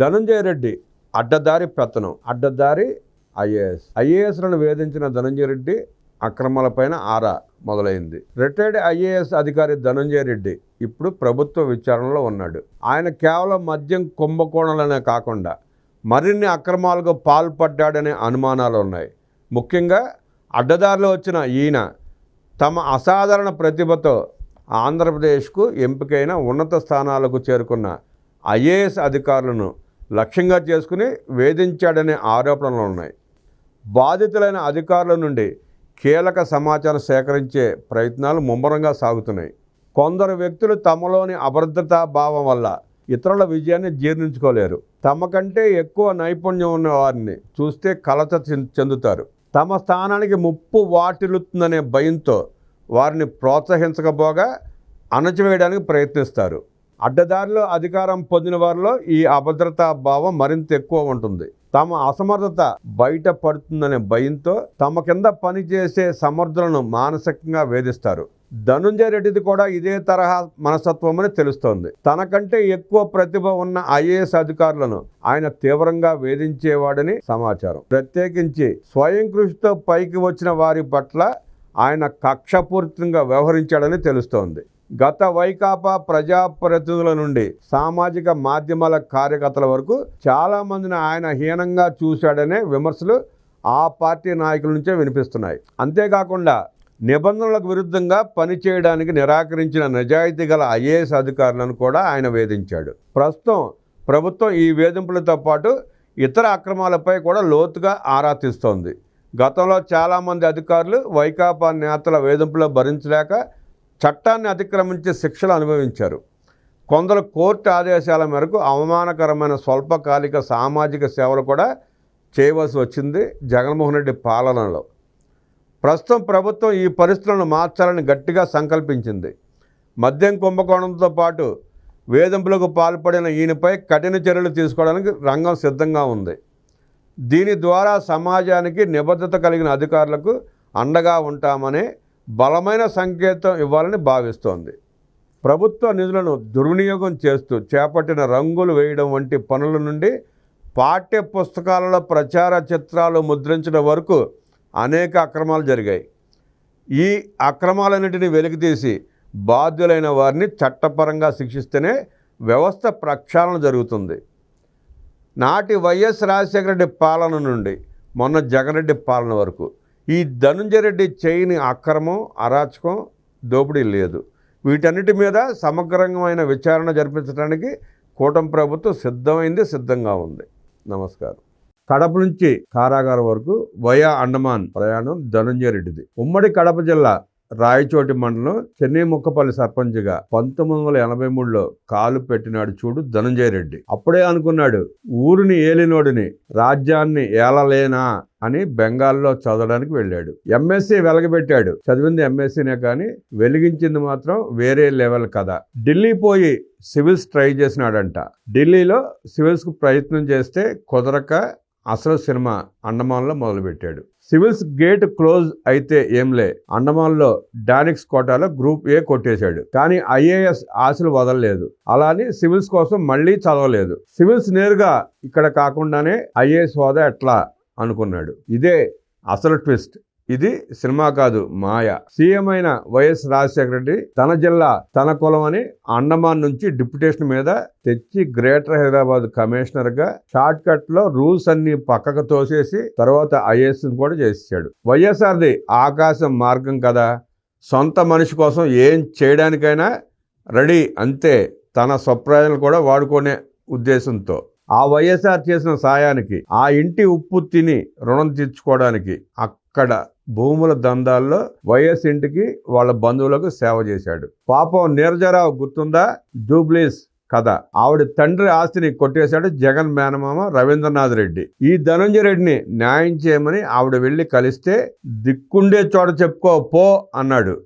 ధనంజయ రెడ్డి అడ్డదారి పెత్తనం. అడ్డదారి ఐఏఎస్. ఐఏఎస్లను వేధించిన ధనంజయ రెడ్డి అక్రమాలపైన ఆరా మొదలైంది. రిటైర్డ్ ఐఏఎస్ అధికారి ధనంజయ రెడ్డి ఇప్పుడు ప్రభుత్వ విచారణలో ఉన్నాడు. ఆయన కేవలం మద్యం కుంభకోణాలనే కాకుండా మరిన్ని అక్రమాలకు పాల్పడ్డాడనే అనుమానాలు ఉన్నాయి. ముఖ్యంగా అడ్డదారిలో వచ్చిన ఈయన తమ అసాధారణ ప్రతిభతో ఆంధ్రప్రదేశ్కు ఎంపికైన ఉన్నత స్థానాలకు చేరుకున్న ఐఏఎస్ అధికారులను లక్ష్యంగా చేసుకుని వేధించాడనే ఆరోపణలు ఉన్నాయి. బాధితులైన అధికారుల నుండి కీలక సమాచారం సేకరించే ప్రయత్నాలు ముమ్మరంగా సాగుతున్నాయి. కొందరు వ్యక్తులు తమలోని అభద్రతా భావం వల్ల ఇతరుల విజయాన్ని జీర్ణించుకోలేరు. తమ కంటే ఎక్కువ నైపుణ్యం ఉన్న వారిని చూస్తే కలత చెందుతారు. తమ స్థానానికి ముప్పు వాటిల్లుతుందనే భయంతో వారిని ప్రోత్సహించకపోగా అణచివేయడానికి ప్రయత్నిస్తారు. అడ్డదారిలో అధికారం పొందిన వారిలో ఈ అభద్రతా భావం మరింత ఎక్కువ ఉంటుంది. తమ అసమర్థత బయట పడుతుందనే భయంతో తమ కింద పనిచేసే సమర్థులను మానసికంగా వేధిస్తారు. ధనుంజయ రెడ్డిది కూడా ఇదే తరహా మనస్తత్వం అని తెలుస్తోంది. తనకంటే ఎక్కువ ప్రతిభ ఉన్న ఐఏఎస్ అధికారులను ఆయన తీవ్రంగా వేధించేవాడని సమాచారం. ప్రత్యేకించి స్వయం కృషితో పైకి వచ్చిన వారి పట్ల ఆయన కక్షపూరితంగా వ్యవహరించాడని తెలుస్తోంది. గత వైకాపా ప్రజాప్రతినిధుల నుండి సామాజిక మాధ్యమాల కార్యకర్తల వరకు చాలామందిని ఆయన హీనంగా చూశాడనే విమర్శలు ఆ పార్టీ నాయకుల నుంచే వినిపిస్తున్నాయి. అంతేకాకుండా నిబంధనలకు విరుద్ధంగా పనిచేయడానికి నిరాకరించిన నిజాయితీ గల ఐఏఎస్ అధికారులను కూడా ఆయన వేధించాడు. ప్రస్తుతం ప్రభుత్వం ఈ వేధింపులతో పాటు ఇతర అక్రమాలపై కూడా లోతుగా ఆరా తీస్తోంది. గతంలో చాలామంది అధికారులు వైకాపా నేతల వేధింపులు భరించలేక చట్టాన్ని అతిక్రమించి శిక్షలు అనుభవించారు. కొందరు కోర్టు ఆదేశాల మేరకు అవమానకరమైన స్వల్పకాలిక సామాజిక సేవలు కూడా చేయవలసి వచ్చింది జగన్మోహన్ రెడ్డి పాలనలో. ప్రస్తుతం ప్రభుత్వం ఈ పరిస్థితులను మార్చాలని గట్టిగా సంకల్పించింది. మద్యం కుంభకోణంతో పాటు వేధింపులకు పాల్పడిన ఈయనపై కఠిన చర్యలు తీసుకోవడానికి రంగం సిద్ధంగా ఉంది. దీని ద్వారా సమాజానికి నిబద్ధత కలిగిన అధికారులకు అండగా ఉంటామనే బలమైన సంకేతం ఇవ్వాలని భావిస్తోంది. ప్రభుత్వ నిధులను దుర్వినియోగం చేస్తూ చేపట్టిన రంగులు వేయడం వంటి పనుల నుండి పాఠ్య పుస్తకాలలో ప్రచార చిత్రాలు ముద్రించడం వరకు అనేక అక్రమాలు జరిగాయి. ఈ అక్రమాలన్నింటినీ వెలికితీసి బాధ్యులైన వారిని చట్టపరంగా శిక్షిస్తేనే వ్యవస్థ ప్రక్షాళన జరుగుతుంది. నాటి వైఎస్ రాజశేఖర రెడ్డి పాలన నుండి మొన్న జగన్ రెడ్డి పాలన వరకు ఈ ధనుంజయ రెడ్డి చేయని అక్రమం అరాచకం దోపిడీ లేదు. వీటన్నిటి మీద సమగ్రమైన విచారణ జరిపించడానికి కూటమి ప్రభుత్వం సిద్ధమైంది సిద్ధంగా ఉంది. నమస్కారం. కడప నుంచి కారాగారం వరకు వయా అండమాన్ ప్రయాణం ధనుంజయ రెడ్డిది. ఉమ్మడి కడప జిల్లా రాయచోటి మండలం చెన్నై ముక్కపల్లి సర్పంచ్గా పంతొమ్మిది వందల ఎనభై మూడులో కాలు పెట్టినాడు చూడు ధనంజయ రెడ్డి. అప్పుడే అనుకున్నాడు ఊరిని ఏలినోడిని రాజ్యాన్ని ఏలలేనా అని బెంగాల్లో చదవడానికి వెళ్ళాడు. ఎంఎస్సీ వెలగబెట్టాడు. చదివింది ఎంఎస్సీనే కానీ వెలిగించింది మాత్రం వేరే లెవెల్ కదా ఢిల్లీ పోయి సివిల్స్ ట్రై చేసినాడంట. ఢిల్లీలో సివిల్స్కు ప్రయత్నం చేస్తే కుదరక అసలు సినిమా అండమాన్లో మొదలుపెట్టాడు. సివిల్స్ గేట్ క్లోజ్ అయితే ఏంలే అండమాన్లో డానిక్స్ కోటాలో గ్రూప్ ఏ కొట్టేశాడు. కానీ ఐఏఎస్ ఆశలు వదలలేదు. అలానే సివిల్స్ కోసం మళ్ళీ చదవలేదు. సివిల్స్ నేరుగా ఇక్కడ కాకుండానే ఐఏఎస్ హోదా ఎట్లా అనుకున్నాడు. ఇదే అసలు ట్విస్ట్. ఇది సినిమా కాదు మాయ. సీఎం అయిన వైఎస్ రాజశేఖర రెడ్డి తన జిల్లా తన కులం అని అండమాన్ నుంచి డిప్యుటేషన్ మీద తెచ్చి గ్రేటర్ హైదరాబాద్ కమిషనర్గా షార్ట్ కట్లో రూల్స్ అన్ని పక్కకు తోసేసి తర్వాత ఐఏఎస్ కూడా చేసాడు వైఎస్ఆర్ది ఆకాశం మార్గం కదా. సొంత మనిషి కోసం ఏం చేయడానికైనా రెడీ అంతే. తన స్వప్రయోజనం కూడా వాడుకునే ఉద్దేశంతో. ఆ వైఎస్ఆర్ చేసిన సాయానికి ఆ ఇంటి ఉప్పు తిని రుణం తీర్చుకోవడానికి అక్కడ భూముల దందాల్లో వైఎస్ ఇంటికి వాళ్ళ బంధువులకు సేవ చేశాడు. పాపం నీరజరావు గుర్తుందా? జూబ్లీస్ కథ. ఆవిడ తండ్రి ఆస్తిని కొట్టేశాడు జగన్ మేనమామ రవీంద్రనాథ్ రెడ్డి. ఈ ధనంజయ రెడ్డిని న్యాయం చేయమని ఆవిడ వెళ్ళి కలిస్తే దిక్కుండే చోట చెప్పుకో పో అన్నాడు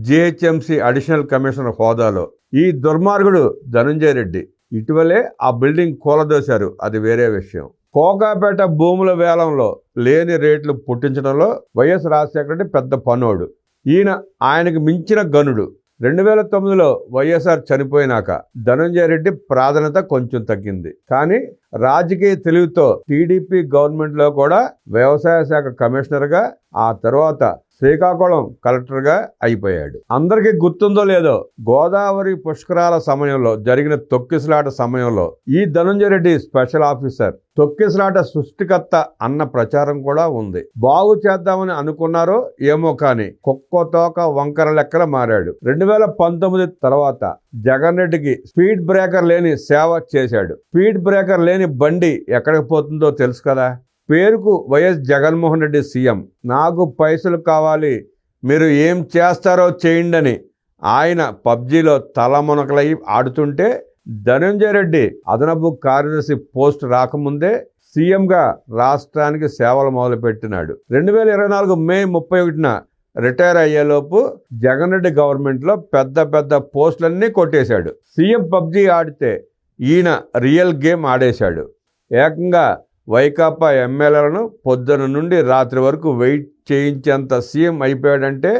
జిహెచ్ఎంసి అడిషనల్ కమిషనర్ హోదాలో. ఈ దుర్మార్గుడు ధనంజయ రెడ్డి. ఇటీవలే ఆ బిల్డింగ్ కూలదోశారు. అది వేరే విషయం. కోకాపేట భూముల వేలంలో లేని రేట్లు పుట్టించడంలో వైఎస్ రాజశేఖర రెడ్డి పెద్ద పనోడు. ఈయన ఆయనకు మించిన గనుడు. రెండు వేల తొమ్మిదిలో వైఎస్ఆర్ చనిపోయినాక ధనంజయ రెడ్డి ప్రాధాన్యత కొంచెం తగ్గింది. కానీ రాజకీయ తెలివితో టీడీపీ గవర్నమెంట్లో కూడా వ్యవసాయ శాఖ కమిషనర్గా ఆ తర్వాత శ్రీకాకుళం కలెక్టర్గా అయిపోయాడు. అందరికీ గుర్తుందో లేదో గోదావరి పుష్కరాల సమయంలో జరిగిన తొక్కిసలాట సమయంలో ఈ ధనంజయ రెడ్డి స్పెషల్ ఆఫీసర్ తొక్కిసలాట సృష్టికర్త అన్న ప్రచారం కూడా ఉంది. బాగు చేద్దామని అనుకున్నారో ఏమో కానీ కుక్క తోక వంకర లెక్కల మారాడు. రెండు వేల పంతొమ్మిది తర్వాత జగన్ రెడ్డికి స్పీడ్ బ్రేకర్ లేని సేవ చేశాడు. స్పీడ్ బ్రేకర్ లేని బండి ఎక్కడికి పోతుందో తెలుసు కదా? పేరుకు వైఎస్ జగన్మోహన్ రెడ్డి సీఎం. నాకు పైసలు కావాలి మీరు ఏం చేస్తారో చేయండి అని ఆయన పబ్జీలో తలమునకలై ఆడుతుంటే ధనంజయ రెడ్డి అదనపు కార్యదర్శి పోస్ట్ రాకముందే సీఎంగా రాష్ట్రానికి సేవలు మొదలుపెట్టినాడు. రెండు వేల ఇరవై నాలుగు మే ముప్పై ఒకటిన రిటైర్ అయ్యేలోపు జగన్ రెడ్డి గవర్నమెంట్లో పెద్ద పెద్ద పోస్టులన్నీ కొట్టేశాడు. సీఎం పబ్జీ ఆడితే ఈయన రియల్ గేమ్ ఆడేశాడు. ఏకంగా వైకాపా ఎమ్మెల్యేలను పొద్దున నుండి రాత్రి వరకు వెయిట్ చేయించేంత సీఎం అయిపోయాడంటే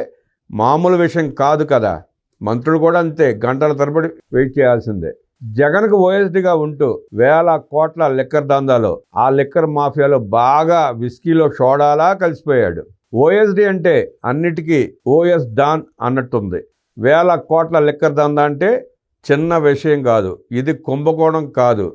మామూలు విషయం కాదు కదా. మంత్రులు కూడా అంతే గంటల తరబడి వెయిట్ చేయాల్సిందే. జగన్కు ఓఎస్డిగా ఉంటూ వేల కోట్ల లిక్కర్ దందాలో ఆ లిక్కర్ మాఫియాలో బాగా విస్కీలో షోడాలా కలిసిపోయాడు. ఓఎస్డి అంటే అన్నిటికీ ఓఎస్ డాన్ అన్నట్టుంది. వేల కోట్ల లిక్కర్ దందా అంటే చిన్న విషయం కాదు. ఇది కుంభకోణం కాదు.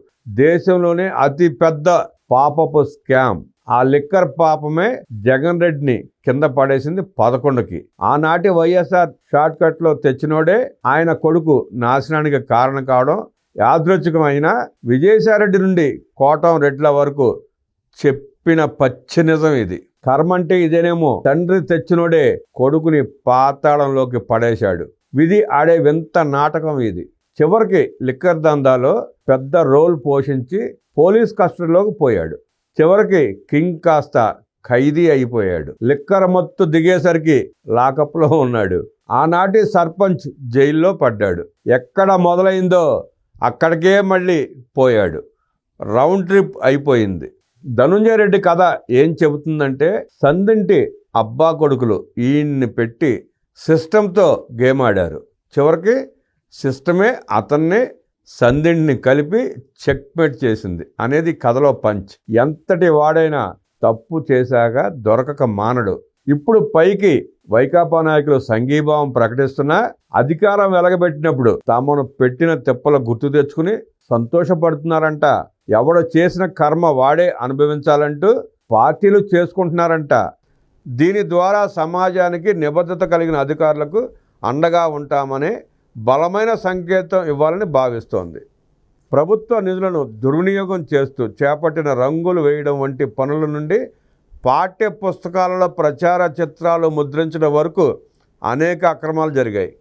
దేశంలోనే అతి పెద్ద పాపపు స్కామ్. ఆ లిక్కర్ పాపమే జగన్ రెడ్డిని కింద పడేసింది పదకొండుకి. ఆనాటి వైఎస్ఆర్ షార్ట్ కట్లో తెచ్చినోడే ఆయన కొడుకు నాశనానికి కారణం కావడం యాదృచ్ఛికమైన విజయసాయిరెడ్డి నుండి కోటం రెడ్ల వరకు చెప్పిన పచ్చి నిజం ఇది. కర్మ అంటే ఇదేనేమో. తండ్రి తెచ్చినోడే కొడుకుని పాతాళంలోకి పడేశాడు. విధి ఆడే వింత నాటకం ఇది. చివరికి లిక్కర్ దందాలో పెద్ద రోల్ పోషించి పోలీస్ కస్టడీలోకి పోయాడు. చివరికి కింగ్ కాస్త ఖైదీ అయిపోయాడు. లిక్కర్ మత్తు దిగేసరికి లాకప్లో ఉన్నాడు. ఆనాటి సర్పంచ్ జైల్లో పడ్డాడు. ఎక్కడ మొదలైందో అక్కడికే మళ్ళీ పోయాడు. రౌండ్ ట్రిప్ అయిపోయింది. ధనుంజయ రెడ్డి కథ ఏం చెబుతుందంటే సందింటి అబ్బా కొడుకులు ఈయన్ని పెట్టి సిస్టంతో గేమ్ ఆడారు చివరికి సిస్టమే అతన్ని సందిండిని కలిపి చెక్మేట్ చేసింది. అనేది కథలో పంచ్. ఎంతటి వాడైనా తప్పు చేశాక దొరకక మానడు. ఇప్పుడు పైకి వైకాపా నాయకులు సంఘీభావం ప్రకటిస్తున్నా అధికారం వెలగబెట్టినప్పుడు తమను పెట్టిన తిప్పలు గుర్తు తెచ్చుకుని సంతోషపడుతున్నారంట. ఎవడు చేసిన కర్మ వాడే అనుభవించాలంటూ పార్టీలు చేసుకుంటున్నారంట. దీని ద్వారా సమాజానికి నిబద్ధత కలిగిన అధికారులకు అండగా ఉంటామనే బలమైన సంకేతం ఇవ్వాలని భావిస్తోంది. ప్రభుత్వ నిధులను దుర్వినియోగం చేస్తూ చేపట్టిన రంగులు వేయడం వంటి పనుల నుండి పాఠ్య పుస్తకాలలో ప్రచార చిత్రాలు ముద్రించడం వరకు అనేక అక్రమాలు జరిగాయి.